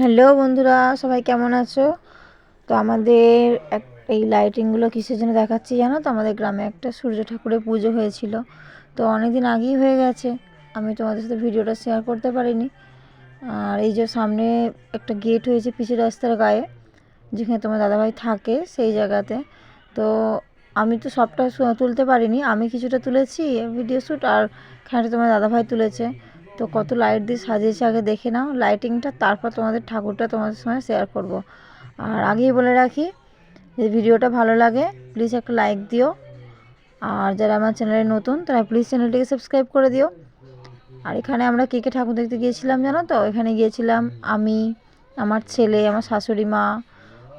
Hello বন্ধুরা, সবাই কেমন আছো? তো আমাদের এই লাইটিংগুলো কিসের জন্য দেখাচ্ছি জানো তো? আমাদের গ্রামে একটা সূর্য ঠাকুরের পুজো হয়েছিল। তো অনেক দিন আগেই হয়ে গেছে। আমি তোমাদের সাথে ভিডিওটা শেয়ার করতে পারিনি। আর এই যে সামনে একটা গেট হয়েছে পিছের রাস্তার গায়ে, যেখানে তোমার দাদাভাই থাকে সেই জায়গাতে। তো আমি তো সবটা তুলতে পারিনি। আমি কিছুটা তুলেছি ভিডিও শ্যুট আর খানিকটা তোমার দাদাভাই তুলেছে। তো কত লাইট দিয়ে সাজিয়েছে আগে দেখে নাও। লাইটিংটা তারপর তোমাদের ঠাকুরটা তোমাদের সঙ্গে শেয়ার করব। আর আগেই বলে রাখি যে ভিডিওটা ভালো লাগে প্লিজ একটা লাইক দিও। আর যারা আমার চ্যানেলে নতুন, তারা প্লিজ চ্যানেলটিকে সাবস্ক্রাইব করে দিও। আর এখানে আমরা কে কে ঠাকুর দেখতে গিয়েছিলাম জানো তো? এখানে গিয়েছিলাম আমি, আমার ছেলে, আমার শাশুড়ি মা,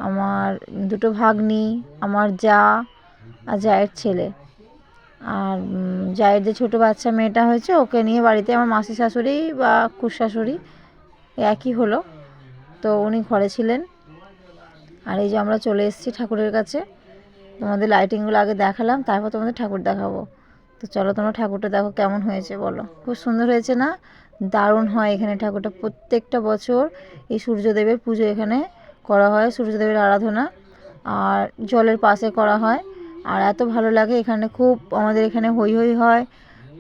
আমার দুটো ভাগ্নি, আমার যা আর জায়ের ছেলে। আর জায়ের যে ছোটো বাচ্চা মেয়েটা হয়েছে, ওকে নিয়ে বাড়িতে আমার মাসি শাশুড়ি বা খুশ শাশুড়ি একই হলো। তো উনি ঘরে ছিলেন। আর এই যে আমরা চলে এসেছি ঠাকুরের কাছে। তোমাদের লাইটিংগুলো আগে দেখালাম, তারপর তোমাদের ঠাকুর দেখাবো। তো চলো তোমরা ঠাকুরটা দেখো কেমন হয়েছে বলো। খুব সুন্দর হয়েছে না? দারুণ হয় এখানে ঠাকুরটা প্রত্যেকটা বছর। এই সূর্যদেবের পুজো এখানে করা হয়, সূর্যদেবের আরাধনা। আর জলের পাশে করা হয়। আর এত ভালো লাগে এখানে খুব, আমাদের এখানে হই হই হয়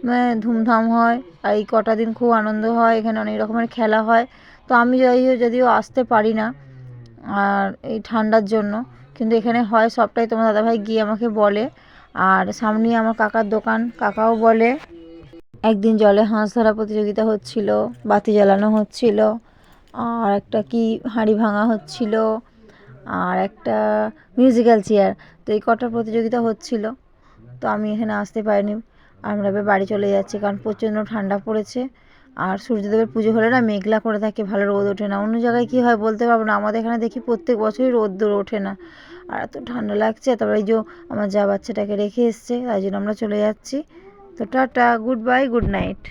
মানে ধুমধাম হয়, আর এই কটা দিন খুব আনন্দ হয়, এখানে অনেক রকমের খেলা হয়। তো আমি যদিও যদিও আসতে পারি না, আর এই ঠান্ডার জন্য, কিন্তু এখানে হয় সবটাই, তোমার দাদাভাই গিয়ে আমাকে বলে, আর সামনেই আমার কাকার দোকান, কাকাও বলে। একদিন জলে হাঁস ধরা প্রতিযোগিতা হচ্ছিল, বাতি জ্বালানো হচ্ছিল, আর একটা কি হাঁড়ি ভাঙা হচ্ছিল আর একটা মিউজিক্যাল চেয়ার তো এই কটা প্রতিযোগিতা হচ্ছিল, তো আমি এখানে আসতে পারিনি। আমরা এবার বাড়ি চলে যাচ্ছি, কারণ প্রচণ্ড ঠান্ডা পড়েছে। আর সূর্যদেবের পুজো হলে না মেঘলা করে থাকে, ভালো রোদ ওঠে না। অন্য জায়গায় কী হয় বলতে পারব না। আমাদের এখানে দেখি প্রত্যেক বছরই রোদ রোদ্দুর ওঠে না। আর এত ঠান্ডা লাগছে, তারপরে এই যে আমার যা বাচ্চাটাকে রেখে এসছে, তাই জন্য আমরা চলে যাচ্ছি। তো tata good bye good night